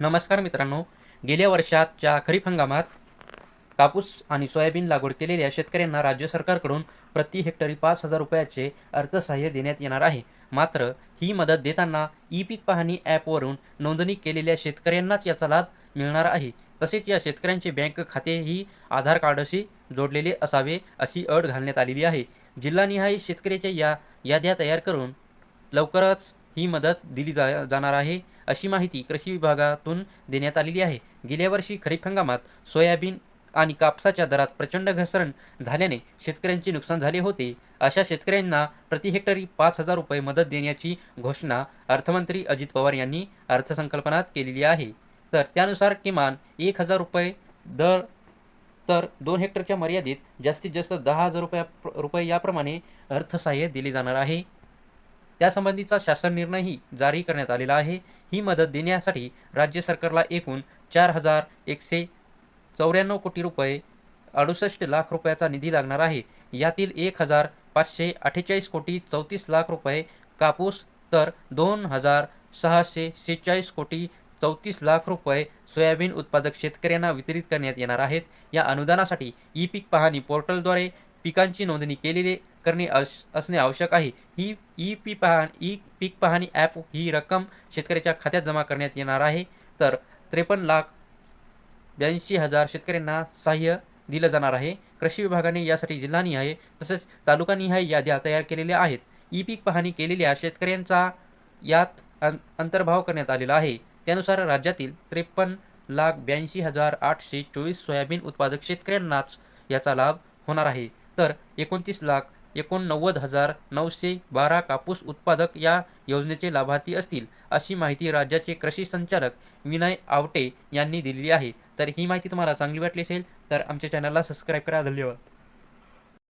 नमस्कार मित्रांनो. गेल्या वर्षाच्या खरीप हंगामात कापूस आणि सोयाबीन लागवड केलेल्या शेतकऱ्यांना राज्य सरकारकडून प्रति हेक्टरी पाच हजार रुपयाचे अर्थसहाय्य देण्यात येणार आहे. मात्र ही मदत देताना ई पीक पाहणी ॲपवरून नोंदणी केलेल्या शेतकऱ्यांनाच याचा लाभ मिळणार आहे. तसेच या शेतकऱ्यांचे बँक खातेही आधार कार्डशी जोडलेले असावे अशी अट घालण्यात आलेली आहे. जिल्हानिहाय शेतकऱ्याच्या या याद्या तयार करून लवकरच ही मदत दिली जा जाणार आहे. अशी माहिती कृषी विभागातून देण्यात आलेली आहे. गेल्या वर्षी खरीप हंगामात सोयाबीन आणि कापसाच्या दरात प्रचंड घसरण झाल्याने शेतकऱ्यांचे नुकसान झाले होते. अशा शेतकऱ्यांना प्रति हेक्टरी पाच हजार रुपये मदत देण्याची घोषणा अर्थमंत्री अजित पवार यांनी अर्थसंकल्पनात केलेली आहे. तर त्यानुसार किमान एक हजार रुपये दर तर दोन हेक्टरच्या मर्यादेत जास्तीत जास्त दहा हजार रुपया रुपये याप्रमाणे अर्थसहाय्य दिले जाणार आहे. त्यासंबंधीचा शासन निर्णयही जारी करण्यात आलेला आहे. ही मदत देण्यासाठी राज्य सरकारला एकूण चार हजार एकशे चौऱ्याण्णव कोटी रुपये अडुसष्ट लाख रुपयाचा निधी लागणार आहे. यातील एक हजार पाचशे अठ्ठेचाळीस कोटी चौतीस लाख रुपये कापूस तर दोन हजार सहाशे शेहेचाळीस कोटी चौतीस लाख रुपये सोयाबीन उत्पादक शेतकऱ्यांना वितरित करण्यात येणार आहेत. या अनुदानासाठी ई पीक पाहणी पोर्टलद्वारे पिकांची नोंदणी केलेले करणे अश असणे आवश्यक आहे. ही ई पी पहा ई पीक पाहणी ॲप ही रक्कम शेतकऱ्याच्या खात्यात जमा करण्यात येणार आहे. तर त्रेपन्न लाख ब्याऐंशी हजार शेतकऱ्यांना सहाय्य दिलं जाणार आहे. कृषी विभागाने यासाठी जिल्हानिहाय तसेच तालुकानिहाय याद्या तयार केलेल्या आहेत. ई पीक पाहणी केलेल्या शेतकऱ्यांचा यात अं अंतर्भाव करण्यात आलेला आहे. त्यानुसार राज्यातील त्रेपन्न लाख ब्याऐंशी हजार आठशे चोवीस सोयाबीन उत्पादक शेतकऱ्यांनाच याचा लाभ होणार आहे. तर एकोणतीस लाख एकोणनव्वद हजार नऊशे बारा कापूस उत्पादक या योजनेचे लाभार्थी असतील अशी माहिती राज्याचे कृषी संचालक विनय आवटे यांनी दिलेली आहे. तर ही माहिती तुम्हाला चांगली वाटली असेल तर आमच्या चॅनलला सबस्क्राईब करा. धन्यवाद.